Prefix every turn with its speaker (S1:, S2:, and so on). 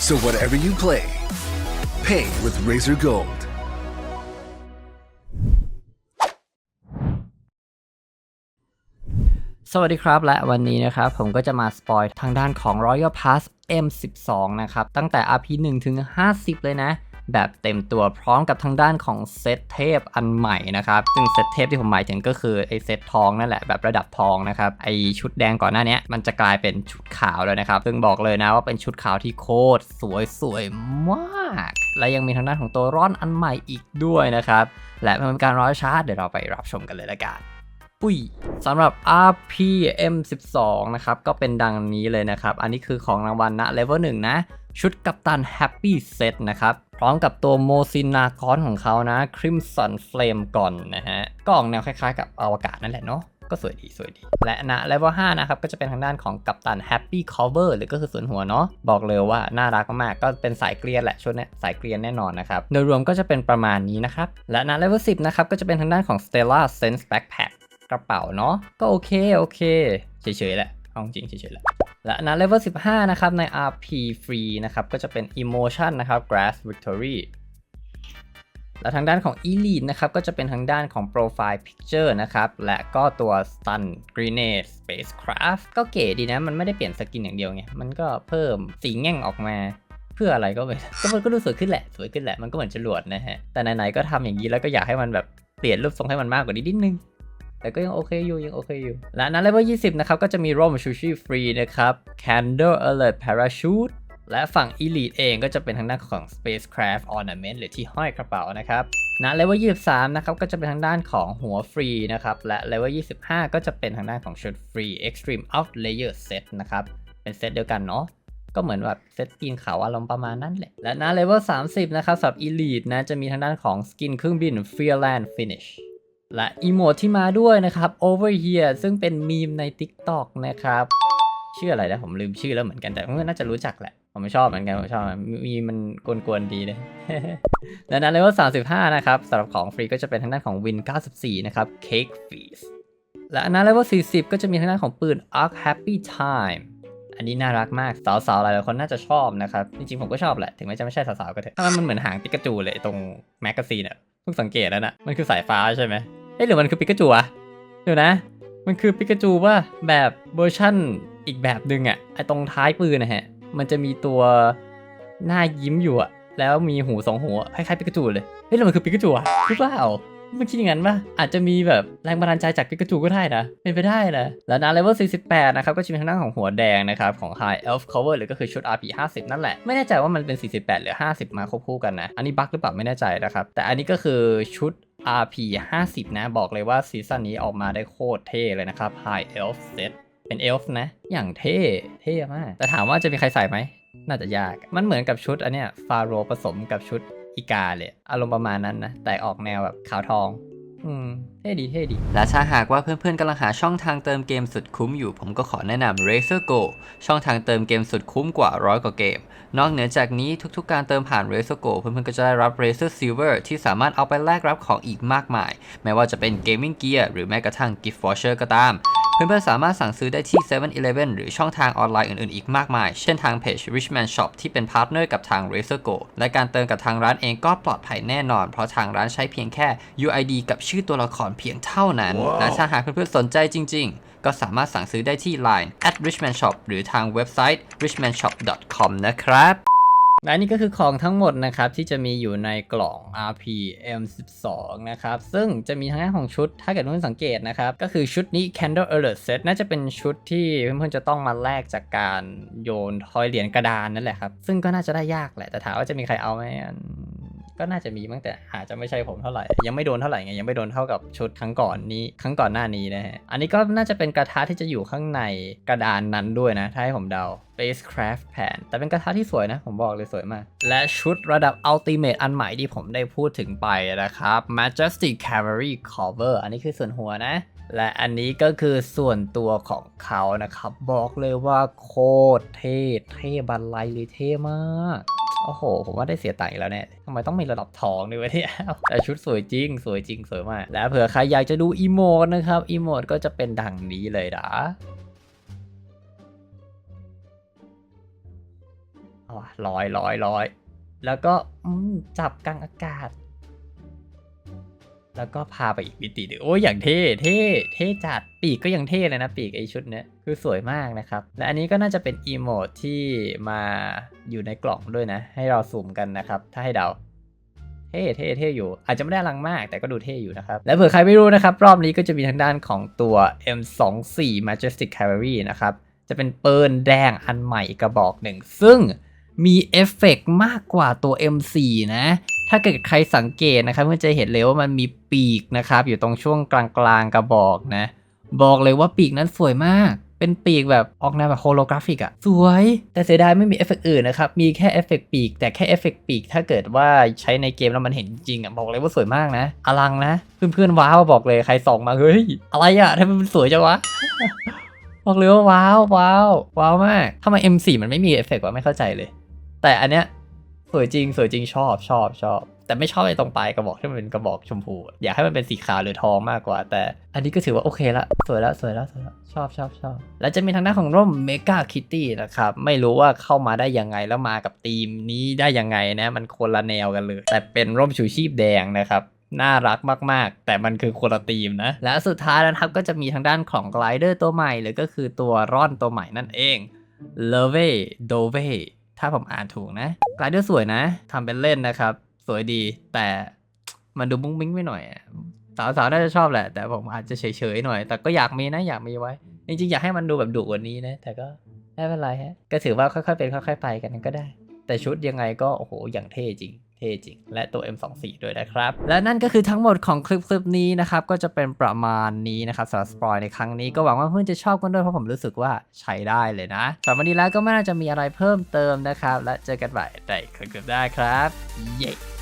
S1: So whatever you play, pay with Razor Gold.
S2: สวัสดีครับและวันนี้นะครับผมก็จะมาสปอยทางด้านของ Royal Pass M12 นะครับ ตั้งแต่ RP 1ถึง 50 เลยนะ แบบเต็มตัวพร้อมกับทางด้านของเซตเทพอันใหม่นะครับ ซึ่งเซตเทพที่ผมหมายถึงก็คือไอเซตทองนั่นแหละแบบระดับทองนะครับไอชุดแดงก่อนหน้านี้มันจะกลายเป็นชุดขาวแล้วนะครับ ซึ่งบอกเลยนะว่าเป็นชุดขาวที่โคตรสวยสวยมาก และยังมีทางด้านของตัวร่อนอันใหม่อีกด้วยนะครับ และเพื่อเป็นการร้อยชาร์จเดี๋ยวเราไปรับชมกันเลยละกันอุ้ยสำหรับ RPM12 นะครับ ก็เป็นดังนี้เลยนะครับ อันนี้คือของรางวัลณเลเวล1นะ ชุดกัปตัน Happy Set นะครับ พร้อมกับตัวโมซินากอนของเขานะ Crimson Flame ก่อนนะฮะก็ออกแนวคล้ายๆกับอวกาศนั่นแหละเนาะก็สวยดีสวยดี และณเลเวล5นะครับ ก็จะเป็นทางด้านของกัปตัน Happy Cover หรือก็คือส่วนหัวเนาะบอกเลยว่าน่ารักมากก็เป็นสายเกลียนแหละชุดนี้สายเกลียนแน่นอนนะครับ โดยรวมก็จะเป็นประมาณนี้นะครับ และณเลเวล10 นะครับ ก็จะเป็นทางด้านของ Stella Sense Backpack กระเป๋าเนาะก็โอเค โอเคเฉยๆแหละ เอาจริงเฉยๆแหละและนะเลเวล15 นะครับ ใน RP Free นะครับ ก็จะเป็น Emotion นะครับ Grass Victory และทางด้านของ Elite นะครับ ก็จะเป็นทางด้านของ Profile Picture นะครับ และก็ตัว Stun Grenade Spacecraft ก็เก๋ดีนะ มันไม่ได้เปลี่ยนสกินอย่างเดียวไง มันก็เพิ่มสีแง่งออกมาเพื่ออะไรก็ไม่ก็มันก็ดูสวยขึ้นแหละ สวยขึ้นแหละ มันก็เหมือนจรวดนะฮะ แต่ไหนๆก็ทำอย่างนี้แล้วก็อยากให้มันแบบเปลี่ยนรูปทรงให้มันมากกว่านี้นิดนึง แต่ก็ยังโอเคอยู่ยังโอเคอยู่ และนั้นเลเวล20 นะครับ ก็จะมีร่มชูชีฟรีนะครับ Candle Alert Parachute และฝั่ง Elite เองก็จะเป็นทางด้านของ Spacecraft Ornament หรือที่ห้อยกระเป๋านะครับณเลเวล23 นะครับ ก็จะเป็นทางด้านของหัวฟรีนะครับ และเลเวล25 ก็จะเป็นทางด้านของชุดฟรี Extreme Out Layer Set นะครับ เป็นเซตเดียวกันเนาะก็เหมือนแบบเซตกินเขาวอารมณ์ประมาณนั้นแหละ และนะเลเวล30 นะครับสำหรับ Elite นะ จะมีทางด้านของสกินเครื่องบิน Fearland Finish และอีโมดที่มาด้วยนะครับ over here ซึ่งเป็นมีมใน TikTok นะครับ ชื่ออะไรนะผมลืมชื่อแล้วเหมือนกันแต่เพื่อนน่าจะรู้จักแหละ ผมชอบเหมือนกันผมชอบมีมันกวนๆดีเลยและนั้นเลเวล35 นะครับสำหรับของฟรีก็จะเป็นทางด้านของ Win 94 นะครับ Cake Feast และอันนั้นเลเวล40 ก็จะมีทางด้านของปืน Arc Happy Time อันนี้น่ารักมากสาวๆหลายๆคนน่าจะชอบนะครับ จริงๆ ผมก็ชอบแหละ ถึงแม้จะไม่ใช่สาวๆก็เถอะถ้ามันเหมือนหางปิกาจูเลยตรงแมกกาซีนอะเพิ่งสังเกตแล้วนะมันคือสายฟ้าใช่ไหม เอ๊ะหรือมันคือปิกาจูอะเดี๋ยวนะ มันคือปิกาจูว่าแบบเวอร์ชั่นอีกแบบหนึ่งอะไอตรงท้ายปืนนะฮะ มันจะมีตัวหน้ายิ้มอยู่อะแล้วมีหูสองหูคล้ายๆปิกาจูเลยเฮ้ยแล้วมันคือปิกาจูอะหรือเปล่ามันคิดอย่างนั้นปะอาจจะมีแบบแรงบันดาลใจจากปิกาจูก็ได้นะ เป็นไปได้นะ แล้วนะเลเวล48 นะครับ ก็จะมีทางด้านของหัวแดงนะครับ ของ High Elf Cover หรือก็คือชุด RP 50 นั่นแหละ ไม่แน่ใจว่ามันเป็น 48 หรือ 50 มาควบคู่กันนะ อันนี้บั๊กหรือเปล่าไม่แน่ใจนะครับ แต่อันนี้ก็คือชุด RP 50 นะ บอกเลยว่าซีซั่นนี้ออกมาได้โคตรเท่เลยนะครับ High Elf Set เป็นเอลฟ์นะ อย่างเท่ เท่มาก แต่ถามว่าจะมีใครใส่ไหม น่าจะยาก มันเหมือนกับชุดอันเนี้ยฟาโรผสมกับชุดอีกาเลย อารมณ์ประมาณนั้นนะ แต่ออกแนวแบบขาวทอง อืมเท่ดีเท่ดี และถ้าหากว่าเพื่อนๆกำลังหาช่องทางเติมเกมสุดคุ้มอยู่ ผมก็ขอแนะนำ Razer Go ช่องทางเติมเกมสุดคุ้มกว่าร้อยกว่าเกม นอกเหนือจากนี้ทุกๆการเติมผ่าน Razer Go เพื่อนๆก็จะได้รับ Razer Silver ที่สามารถเอาไปแลกรับของอีกมากมาย ไม่ว่าจะเป็น Gaming Gear หรือแม้กระทั่ง Gift Voucher ก็ตาม เพื่อนๆสามารถสั่งซื้อได้ที่ 7-Eleven หรือช่องทางออนไลน์อื่นๆ อีกมากมาย เช่นทางเพจ Richman Shop ที่เป็นพาร์ทเนอร์กับทาง Razer Go และการเติมกับทางร้านเองก็ปลอดภัยแน่นอน เพราะทางร้านใช้เพียงแค่ UID กับชื่อตัวละครเพียงเท่านั้นและถ้าหากเพื่อนๆสนใจจริง ๆ ก็สามารถสั่งซื้อได้ที่ Line at Richman Shop หรือทางเว็บไซต์ richmanshop.com นะครับ และนี่ก็คือของทั้งหมดนะครับที่จะมีอยู่ในกล่อง RPM12 นะครับ ซึ่งจะมีทั้งด้าของชุดถ้าเกิดเพื่อนสังเกตนะครับ ก็คือชุดนี้ Candle Alert Set น่าจะเป็นชุดที่เพื่อนๆจะต้องมาแลกจากการโยนทอยเหรียญกระดานนั่นแหละครับ ซึ่งก็น่าจะได้ยากแหละแต่ถามว่าจะมีใครเอาไหม ก็น่าจะมีมั้งแต่อาจจะไม่ใช่ผมเท่าไหร่ ยังไม่โดนเท่าไหร่ไงยังไม่โดนเท่ากับชุดครั้งก่อนนี้ครั้งก่อนหน้านี้นะฮะอันนี้ก็น่าจะเป็นกระทะที่จะอยู่ข้างในกระดานนั้นด้วยนะ ถ้าให้ผมเดา Spacecraft Pan แต่เป็นกระทะที่สวยนะ ผมบอกเลยสวยมาก และชุดระดับ Ultimate อันใหม่ที่ผมได้พูดถึงไปนะครับ Majestic Cavalry Cover อันนี้คือส่วนหัวนะและอันนี้ก็คือส่วนตัวของเขานะครับ บอกเลยว่าโคตรเท่ เท่บันไลเลยเท่มาก โอ้โห ผมว่าได้เสียตังค์อีกแล้วเนี่ยทำไมต้องมีระดับทองด้วยวะเนี่ยแต่ชุดสวยจริง สวยจริง สวยมาก และเผื่อใครอยากจะดูอีโมดนะครับ อีโมดก็จะเป็นดังนี้เลยนะอ๋อลอยลอยร้อย แล้วก็จับกลางอากาศ แล้วก็พาไปอีกมิติหนึ่งโอ้ยอย่างเท่เท่เท่จัดปีกก็ยังเท่เลยนะ ปีกไอชุดเนี้ยคือสวยมากนะครับ และอันนี้ก็น่าจะเป็นอีโมดที่มาอยู่ในกล่องด้วยนะ ให้เราสุ่มกันนะครับ ถ้าให้เดาเท่เท่เท่อยู่ อาจจะไม่ได้ลังมากแต่ก็ดูเท่อยู่นะครับ และเผื่อใครไม่รู้นะครับ รอบนี้ก็จะมีทางด้านของตัว M24 Majestic Cavalry นะครับ จะเป็นปืนแดงอันใหม่อีกกระบอกหนึ่ง ซึ่งมีเอฟเฟกต์มากกว่าตัว M4 นะ ถ้าเกิดใครสังเกตนะครับก็จะเห็นเลยว่ามันมีปีกนะครับ อยู่ตรงช่วงกลางๆกระบอกนะ บอกเลยว่าปีกนั้นสวยมาก เป็นปีกแบบออกแนวแบบโฮโลกราฟิกอะสวย แต่เสียดายไม่มีเอฟเฟกต์อื่นนะครับ มีแค่เอฟเฟกต์ปีก แต่แค่เอฟเฟกต์ปีก ถ้าเกิดว่าใช้ในเกมแล้วมันเห็นจริงอะบอกเลยว่าสวยมากนะ อลังนะ เพื่อนๆว้าวบอกเลยใครส่องมาเฮ้ยอะไรอะทำไมมันสวยจังวะบอกเลยว่าว้าวว้าวว้าวมากทำไม M4 มันไม่มีเอฟเฟกต์วะไม่เข้าใจเลย แต่อันเนี้ย สวยจริงสวยจริงชอบชอบชอบแต่ไม่ชอบไอ้ตรงปลายกระบอกที่มันเป็นกระบอกชมพู อยากให้มันเป็นสีขาวหรือทองมากกว่า แต่อันนี้ก็ถือว่าโอเคละ สวยล้วสวยล้วสวยล้วชอบชอบชอบแล้วจะมีทางด้านของร่มเมกาคิตตี้นะครับ ไม่รู้ว่าเข้ามาได้ยังไงแล้วมากับธีมนี้ได้ยังไงนะ มันคนละแนวกันเลย แต่เป็นร่มชูชีพแดงนะครับน่ารักมาก ๆ แต่มันคือคนละธีมนะ และสุดท้ายนะครับก็จะมีทางด้านของไกลเดอร์ตัวใหม่ หรือก็คือตัวร่อนตัวใหม่นั่นเอง l o v e d o v e ถ้าผมอ่านถูกนะกลเดอร์สวยนะทำเป็นเล่นนะครับ สวยดีแต่มันดูมุ้งมิ้งไปหน่อยสาวๆน่าจะชอบแหละ แต่ผมอาจจะเฉยๆหน่อย แต่ก็อยากมีนะอยากมีไว้ จริงๆ อยากให้มันดูแบบดุกว่านี้นะ แต่ก็ไม่เป็นไรฮะ ก็ถือว่าค่อยๆเป็นค่อยๆไปกันก็ได้ แต่ชุดยังไงก็โอ้โหอย่างเท่จริงเท่จริง และตัว M24 ด้วยนะครับ และนั่นก็คือทั้งหมดของคลิปคลิปนี้นะครับ ก็จะเป็นประมาณนี้นะครับสำหรับสปอยในครั้งนี้ก็หวังว่าเพื่อนจะชอบกันด้วย เพราะผมรู้สึกว่าใช้ได้เลยนะสำหรับวันนี้แล้วก็ไม่น่าจะมีอะไรเพิ่มเติมนะครับ และเจอกันใหม่ในคลิปหน้าครับ เย้